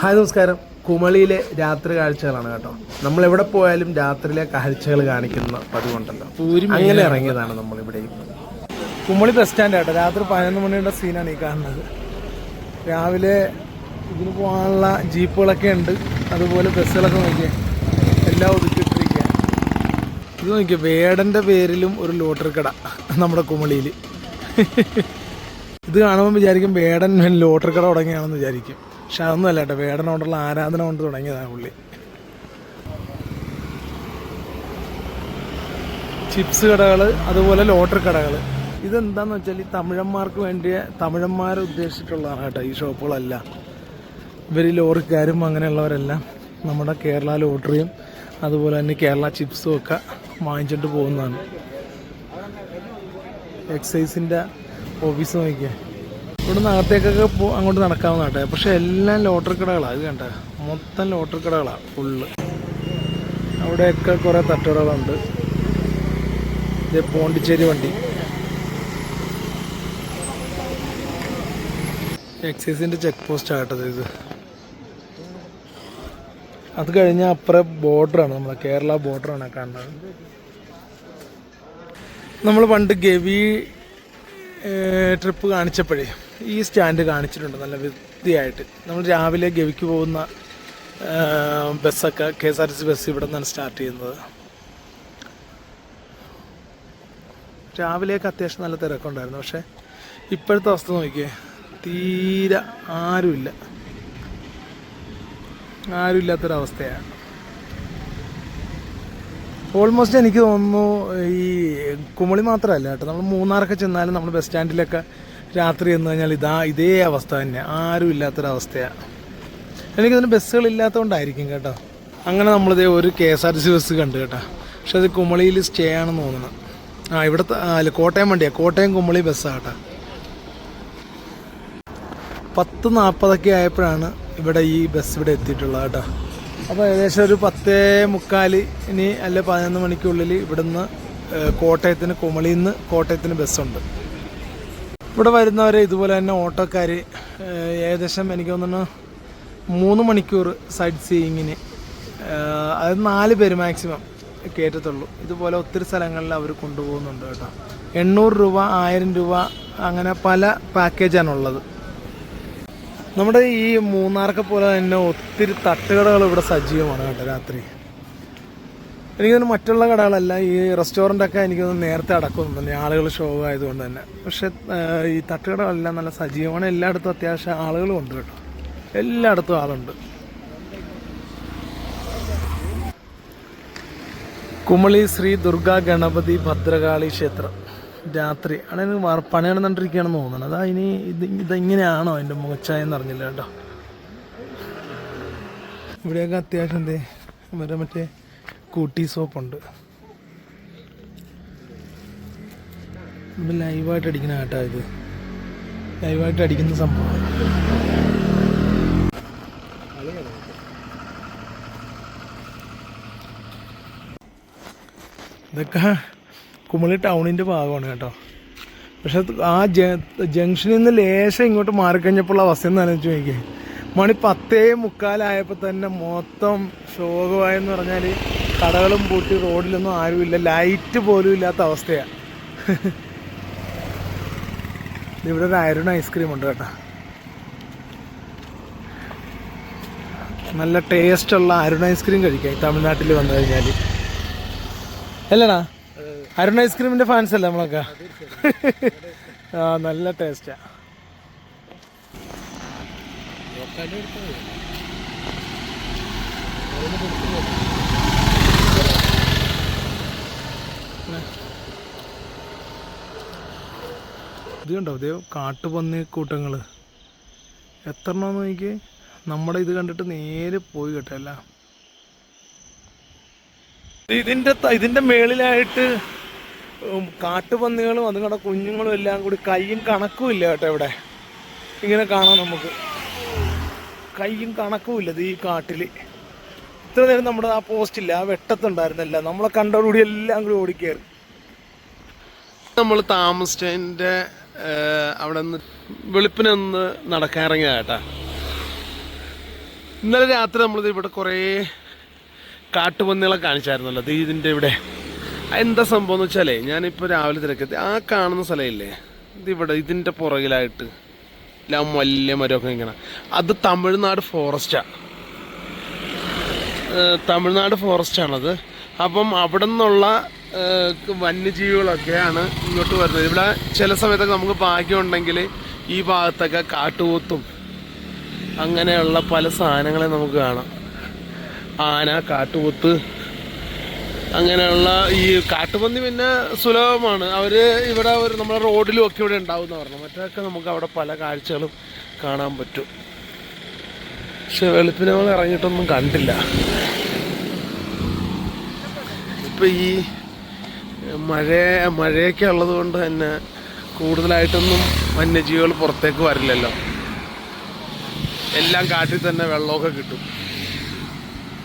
Hi നമസ്കാരം. കുമളിയിലെ രാത്രി കാഴ്ചകളാണ് കേട്ടോ. നമ്മൾ എവിടെ പോയാലും രാത്രിയിലെ കാഴ്ചകൾ കാണിക്കുന്ന പതിവുണ്ടല്ലോ. അങ്ങനെ ഇറങ്ങിയതാണ് നമ്മൾ ഇവിടെ കുമളി ബസ് സ്റ്റാൻഡ് ആട്ടോ. രാത്രി പതിനൊന്ന് മണിയുടെ സീനാണ് ഈ കാണുന്നത്. രാവിലെ ഇതിന് പോകാനുള്ള ജീപ്പുകളൊക്കെ ഉണ്ട്. അതുപോലെ ബസ്സുകളൊക്കെ നോക്കിയേ. എല്ലാം ഒതുക്കിയിട്ടിരിക്കുക ഇത് നോക്കിയേ വേടന്റെ പേരിലും ഒരു ലോട്ടറി കട നമ്മുടെ കുമളിയിൽ. ഇത് കാണുമ്പോൾ വിചാരിക്കും വേടൻ ലോട്ടറി കട തുടങ്ങിയാണെന്ന് വിചാരിക്കും. പക്ഷെ അതൊന്നും അല്ല കേട്ടോ. വേടനോടുള്ള ആരാധന കൊണ്ട് തുടങ്ങിയതാണ് പുള്ളി. ചിപ്സ് കടകൾ അതുപോലെ ലോട്ടറി കടകൾ ഇതെന്താന്ന് വെച്ചാൽ ഈ തമിഴന്മാർക്ക് വേണ്ടിയ തമിഴന്മാരെ ഉദ്ദേശിച്ചിട്ടുള്ളതാണ് കേട്ടോ ഈ ഷോപ്പുകളെല്ലാം. ഇവർ ലോറിക്കാരും അങ്ങനെയുള്ളവരെല്ലാം നമ്മുടെ കേരള ലോട്ടറിയും അതുപോലെ തന്നെ കേരള ചിപ്സും ഒക്കെ വാങ്ങിച്ചിട്ട് പോകുന്നതാണ്. എക്സൈസിന്റെ ഓഫീസ് നോക്കിയാൽ ഇവിടെ അകത്തേക്കൊക്കെ അങ്ങോട്ട് നടക്കാവുന്ന കേട്ടോ. പക്ഷെ എല്ലാം ലോട്ടറി കടകളാണ് അത് കണ്ട? മൊത്തം ലോട്ടറി കടകളാണ് ഫുള്ള് അവിടെയൊക്കെ കുറേ തട്ടുകടകളുണ്ട്. ഇത് പോണ്ടിച്ചേരി വണ്ടി. എക്സൈസിന്റെ ചെക്ക് പോസ്റ്റ് ആട്ടത് ഇത്. അത് കഴിഞ്ഞാൽ അപ്പുറം ബോർഡറാണ് നമ്മളെ കേരള ബോർഡറാണ് കാണുന്നത്. നമ്മൾ പണ്ട് ഗവി ട്രിപ്പ് കാണിച്ചപ്പോഴേ ഈ സ്റ്റാൻഡ് കാണിച്ചിട്ടുണ്ട് നല്ല വൃത്തിയായിട്ട്. നമ്മൾ രാവിലെ ഗവിക്ക് പോകുന്ന ബസ്സൊക്കെ K S R T C bus ഇവിടെ നിന്നാണ് സ്റ്റാർട്ട് ചെയ്യുന്നത്. രാവിലെയൊക്കെ അത്യാവശ്യം നല്ല തിരക്കുണ്ടായിരുന്നു. പക്ഷേ ഇപ്പോഴത്തെ അവസ്ഥ നോക്കിയേ തീരെ ആരുമില്ല. ആരുമില്ലാത്തൊരവസ്ഥയാണ്. ഓൾമോസ്റ്റ് എനിക്ക് തോന്നുന്നു ഈ കുമളി മാത്രമല്ല കേട്ടോ. നമ്മൾ മൂന്നാറൊക്കെ ചെന്നാലും നമ്മൾ ബസ് സ്റ്റാൻഡിലൊക്കെ രാത്രി എന്ന് കഴിഞ്ഞാൽ ഇതാ ഇതേ അവസ്ഥ തന്നെ. ആരും ഇല്ലാത്തൊരവസ്ഥയാണ് എനിക്കിതിന് ബസ്സുകൾ ഇല്ലാത്തതുകൊണ്ടായിരിക്കും കേട്ടോ. അങ്ങനെ നമ്മളിതേ ഒരു K S R T C bus കണ്ടു കേട്ടോ. പക്ഷെ അത് കുമളിയിൽ സ്റ്റേ ആണെന്ന് തോന്നുന്നു. ആ ഇവിടുത്തെ അല്ല കോട്ടയം വണ്ടിയാ. കോട്ടയം കുമളി ബസ്സാണ് കേട്ടോ. പത്ത് നാൽപ്പതൊക്കെ ആയപ്പോഴാണ് ഇവിടെ ഈ ബസ് ഇവിടെ എത്തിയിട്ടുള്ളത് കേട്ടോ. അപ്പോൾ ഏകദേശം ഒരു പത്തേ മുക്കാൽ ഇനി അല്ലെ പതിനൊന്ന് മണിക്കുള്ളിൽ ഇവിടുന്ന് കോട്ടയത്തിന് കുമളിയിൽ നിന്ന് കോട്ടയത്തിന് ബസ്സുണ്ട്. ഇവിടെ വരുന്നവരെ ഇതുപോലെ തന്നെ ഓട്ടോക്കാർ ഏകദേശം എനിക്ക് തോന്നുന്നു മൂന്ന് മണിക്കൂർ സൈഡ് സീയിങ്ങിന് അത് നാല് പേര് മാക്സിമം കയറ്റത്തുള്ളൂ ഇതുപോലെ ഒത്തിരി സ്ഥലങ്ങളിൽ അവർ കൊണ്ടുപോകുന്നുണ്ട് കേട്ടോ. എണ്ണൂറ് രൂപ ആയിരം രൂപ അങ്ങനെ പല പാക്കേജാണുള്ളത്. നമ്മുടെ ഈ മൂന്നാറൊക്കെ പോലെ തന്നെ ഒത്തിരി തട്ടുകടകൾ ഇവിടെ സജീവമാണ് കേട്ടോ രാത്രി. എനിക്കൊന്ന് മറ്റുള്ള കടകളല്ല ഈ റെസ്റ്റോറന്റ് ഒക്കെ എനിക്ക് തോന്നുന്നു നേരത്തെ അടക്കുന്നുണ്ട് ആളുകൾ ഷോ ആയതുകൊണ്ട് തന്നെ. പക്ഷേ ഈ തട്ടുകടകളെല്ലാം നല്ല സജീവമാണ്. എല്ലായിടത്തും അത്യാവശ്യം ആളുകളും ഉണ്ട് കേട്ടോ. എല്ലായിടത്തും ആളുണ്ട്. കുമളി ശ്രീ ദുർഗാ ഗണപതി ഭദ്രകാളി ക്ഷേത്രം. രാത്രി. ആണ് പണി നടന്നിട്ടിരിക്കുകയാണെന്ന് തോന്നുന്നത് അതാ ഇനി ഇത് ഇതെങ്ങനെയാണോ അതിന്റെ മുഖച്ചായ എന്നറിഞ്ഞില്ല കേട്ടോ. ഇവിടെയൊക്കെ അത്യാവശ്യം എന്തേ വരെ മറ്റേ കൂട്ടി സോപ്പുണ്ട്. ലൈവായിട്ട് അടിക്കുന്ന കേട്ടോ ഇത്. ലൈവായിട്ട് അടിക്കുന്ന സംഭവം. ഇതൊക്കെ കുമളി ടൗണിന്റെ ഭാഗമാണ് കേട്ടോ. പക്ഷെ ആ ജംഗ്ഷനിൽ നിന്ന് ലേശം ഇങ്ങോട്ട് മാറിക്കഴിഞ്ഞപ്പോൾ അവസ്ഥ എന്ന് ആലോചിച്ച് നോക്കിയേ. മണി പത്തേ മുക്കാലായപ്പോൾ തന്നെ മൊത്തം ശോകമായെന്ന് പറഞ്ഞാൽ കടകളും പൂട്ടി റോഡിലൊന്നും ആരുമില്ല. ലൈറ്റ് പോലും ഇല്ലാത്ത അവസ്ഥയാണ് ഇവിടെ ഒരു അരുൺ ഐസ്ക്രീം ഉണ്ട് കേട്ടോ. നല്ല ടേസ്റ്റുള്ള അരുൺ ഐസ്ക്രീം കഴിക്കാം. തമിഴ്നാട്ടിൽ വന്നു കഴിഞ്ഞാൽ അല്ലടാ അരുൺ ഐസ്ക്രീമിന്റെ ഫാൻസ് അല്ലേ നമ്മളൊക്കെ? ആ നല്ല ടേസ്റ്റാ ഇത് കണ്ടോ? ഇതേ കാട്ടുപന്നി കൂട്ടങ്ങൾ. എത്ര എണ്ണമെന്ന് നോക്കി നമ്മുടെ ഇത് കണ്ടിട്ട് നേരെ പോയി കേട്ടോ എല്ലാം. ഇതിന്റെ ഇതിന്റെ മേളിലായിട്ട് കാട്ടുപന്നികളും അതുങ്ങളുടെ കുഞ്ഞുങ്ങളും എല്ലാം കൂടി കയ്യും കണക്കും ഇല്ല കേട്ടോ ഇവിടെ. ഇങ്ങനെ കാണാം നമുക്ക്. കയ്യും കണക്കും ഇല്ല ഈ കാട്ടിൽ ഇത്ര നേരം നമ്മുടെ ആ പോസ്റ്റില്ല ആ വെട്ടത്തുണ്ടായിരുന്നില്ല. നമ്മളെ കണ്ടോടുകൂടി എല്ലാം കൂടി ഓടിക്കയറി നമ്മൾ താമസിച്ചതിന്റെ അവിടെ നിന്ന് വെളുപ്പിനൊന്ന് നടക്കാൻ ഇറങ്ങിയ കേട്ടാ. ഇന്നലെ രാത്രി നമ്മളിത് ഇവിടെ കുറേ കാട്ടുപന്നികളെ കാണിച്ചായിരുന്നല്ലോ. ഇത് ഇതിന്റെ ഇവിടെ എന്താ സംഭവം എന്ന് വെച്ചാലേ ഞാനിപ്പോൾ രാവിലെ തിരക്കത്തി. ആ കാണുന്ന സ്ഥലമില്ലേ? ഇതിവിടെ ഇതിന്റെ പുറകിലായിട്ട്. ഇല്ല ആ വലിയ മരമൊക്കെ ഇങ്ങനെ. അത് തമിഴ്നാട് ഫോറസ്റ്റാണ് തമിഴ്നാട് ഫോറസ്റ്റാണത് അപ്പം അവിടെ നിന്നുള്ള വന്യജീവികളൊക്കെയാണ് ഇങ്ങോട്ട് വരുന്നത്. ഇവിടെ ചില സമയത്തൊക്കെ നമുക്ക് ഭാഗ്യമുണ്ടെങ്കിൽ ഈ ഭാഗത്തൊക്കെ കാട്ടുപോത്തും അങ്ങനെയുള്ള പല സാധനങ്ങളെ നമുക്ക് കാണാം. ആന കാട്ടുപോത്ത് അങ്ങനെയുള്ള ഈ കാട്ടുപന്നി പിന്നെ സുലഭമാണ്. അവർ ഇവിടെ ഒരു നമ്മുടെ റോഡിലും ഒക്കെ ഇവിടെ ഉണ്ടാവും പറഞ്ഞു. മറ്റൊക്കെ നമുക്ക് അവിടെ പല കാഴ്ചകളും കാണാൻ പറ്റും. പക്ഷെ വെളുപ്പിനെ നമ്മൾ ഇറങ്ങിയിട്ടൊന്നും കണ്ടില്ല. ഇപ്പൊ ഈ മഴ മഴയൊക്കെ ഉള്ളത് കൊണ്ട് തന്നെ കൂടുതലായിട്ടൊന്നും വന്യജീവികൾ പുറത്തേക്ക് വരില്ലല്ലോ. എല്ലാം കാട്ടിൽ തന്നെ വെള്ളമൊക്കെ കിട്ടും.